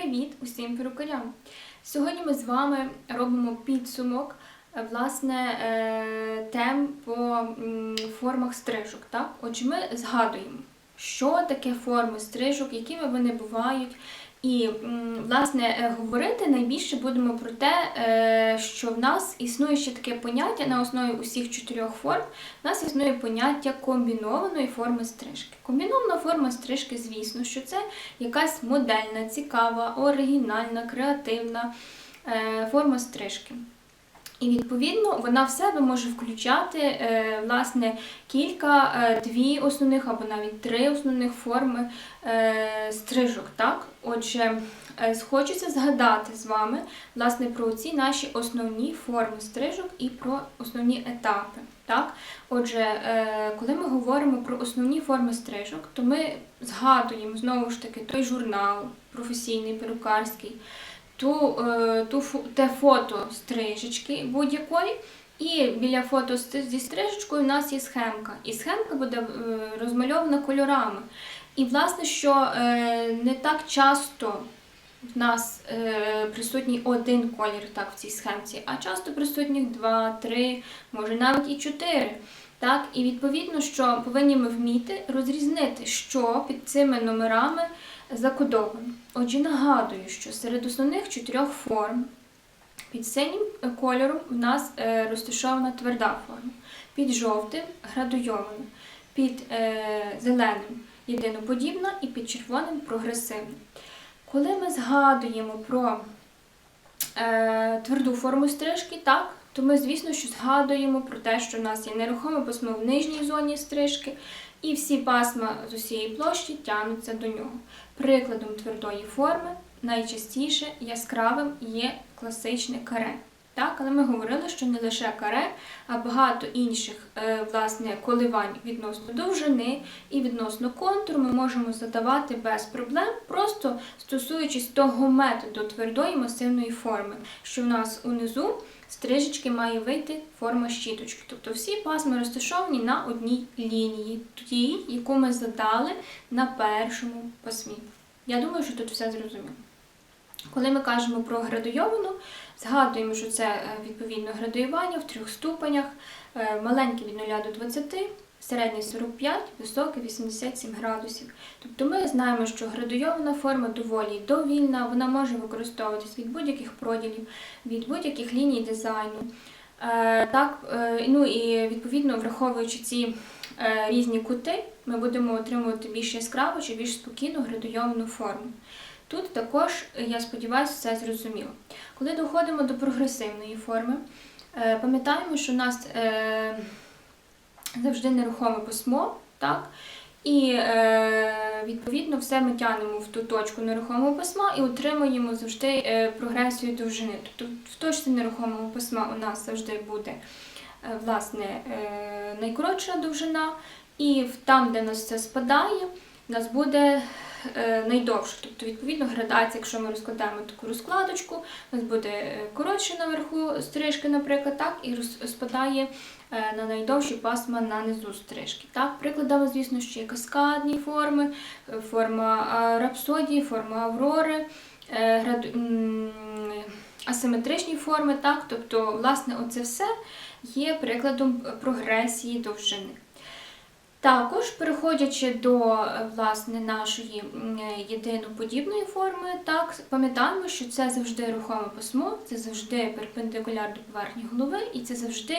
Привіт усім перукарям! Сьогодні ми з вами робимо підсумок е, власне е, тем по формах стрижок. Так? Отже, ми згадуємо, що таке форми стрижок, якими вони бувають. І власне е, говорити найбільше будемо про те, е, що в нас існує ще таке поняття на основі усіх чотирьох форм. У нас існує поняття комбінованої форми стрижки. Комбінована форма стрижки, звісно, що це якась модельна, цікава, оригінальна, креативна е, форма стрижки. І відповідно вона в себе може включати е, власне кілька, е, дві основних або навіть три основних форми е, стрижок. Так? Отже, хочеться згадати з вами власне про ці наші основні форми стрижок і про основні етапи. Так? Отже, коли ми говоримо про основні форми стрижок, то ми згадуємо знову ж таки той журнал професійний, перукарський, ту, е, ту те фото стрижечки будь-якої. І біля фото зі стрижечкою у нас є схемка. І схемка буде е, розмальована кольорами. І, власне, що е, не так часто в нас присутній один колір так, в цій схемці, а часто присутніх два, три, може навіть і чотири. Так? І відповідно, що повинні ми вміти розрізнити, що під цими номерами закодовано. Отже, нагадую, що серед основних чотирьох форм під синім кольором у нас е, розташована тверда форма, під жовтим градуйована, під е, зеленим єдиноподібна і під червоним прогресивна. Коли ми згадуємо про е, тверду форму стрижки, так, то ми, звісно, що згадуємо про те, що в нас є нерухоме пасмо в нижній зоні стрижки, і всі пасма з усієї площі тягнуться до нього. Прикладом твердої форми найчастіше яскравим є класичне каре. Так, але ми говорили, що не лише каре, а багато інших е, власне, коливань відносно довжини і відносно контуру ми можемо задавати без проблем, просто стосуючись того методу твердої масивної форми, що в нас унизу стрижечки має вийти форма щіточки. Тобто всі пасми розташовані на одній лінії, тій, яку ми задали на першому пасмі. Я думаю, що тут все зрозуміло. Коли ми кажемо про градуйовану, згадуємо, що це е, відповідно градуювання в трьох ступенях, е, маленьке від 0 до 20, середнє 45, високе 87 градусів. Тобто ми знаємо, що градуйована форма доволі довільна, вона може використовуватись від будь-яких проділів, від будь-яких ліній дизайну. Е, Так, ну і відповідно, враховуючи ці різні кути, ми будемо отримувати більш яскраву чи більш спокійну градуйовану форму. Тут також, е, я сподіваюся, все зрозуміло. Коли доходимо до прогресивної форми, е, пам'ятаємо, що у нас е, завжди нерухоме письмо, так? І відповідно все ми тягнемо в ту точку нерухомого письма і отримуємо завжди прогресію довжини. Тобто в точці нерухомого письма у нас завжди буде власне, найкоротша довжина, і там, де у нас це спадає, у нас буде е. Тобто, відповідно, градація, якщо ми розкладаємо таку розкладочку, у нас буде е, коротше наверху стрижки, наприклад, так, і роз- спадає е, на найдовші пасма на низу стрижки. Так, прикладами, звісно, ще є каскадні форми, форма рапсодії, форма аврори, граду... асиметричні форми, так, тобто, власне, оце все є прикладом прогресії довжини. Також, переходячи до е, власне, нашої е, єдиноподібної форми, так, пам'ятаємо, що це завжди рухоме письмо, це завжди перпендикуляр до поверхні голови, і це завжди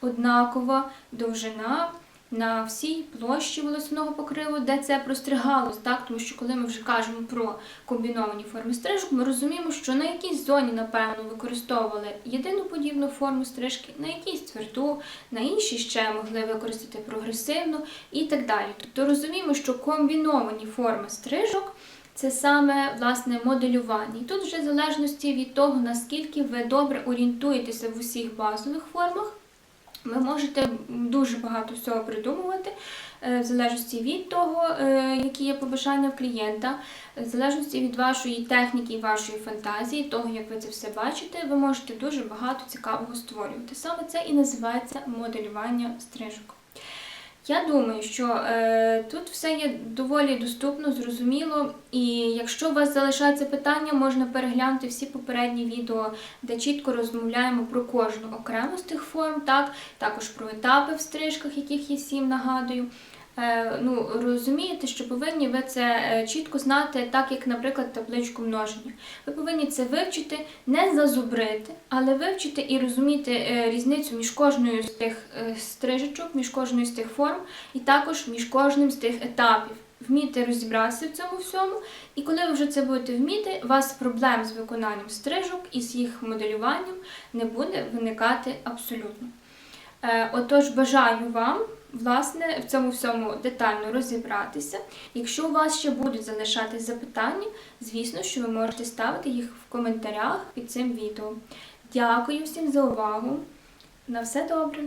однакова довжина на всій площі волосяного покриву, де це простригалось, так? тому що коли ми вже кажемо про комбіновані форми стрижок, ми розуміємо, що на якійсь зоні, напевно, використовували єдину подібну форму стрижки, на якійсь тверду, на іншій ще могли використати прогресивну і так далі. Тобто розуміємо, що комбіновані форми стрижок. Це саме власне моделювання. І тут вже в залежності від того, наскільки ви добре орієнтуєтеся в усіх базових формах, ви можете дуже багато всього придумувати, е, в залежності від того, е, які є побажання в клієнта, в залежності від вашої техніки вашої фантазії, того, як ви це все бачите, ви можете дуже багато цікавого створювати. Саме це і називається моделювання стрижок. Я думаю, що е, тут все є доволі доступно, зрозуміло, і якщо у вас залишається питання, можна переглянути всі попередні відео, де чітко розмовляємо про кожну окрему з тих форм, так, також про етапи в стрижках, яких є сім, нагадую. Е, ну, розумієте, що повинні ви це е, чітко знати, так як, наприклад, табличку множення. Ви повинні це вивчити, не зазубрити, але вивчити і розуміти е, різницю між кожною з тих стрижечок, між кожною з тих форм, і також між кожним з тих етапів. Вміти розібратися в цьому всьому, і коли ви вже це будете вміти, у вас проблем з виконанням стрижок і з їх моделюванням не буде виникати абсолютно. Отож, бажаю вам власне в цьому всьому детально розібратися. Якщо у вас ще будуть залишатись запитання, звісно, що ви можете ставити їх в коментарях під цим відео. Дякую всім за увагу. На все добре!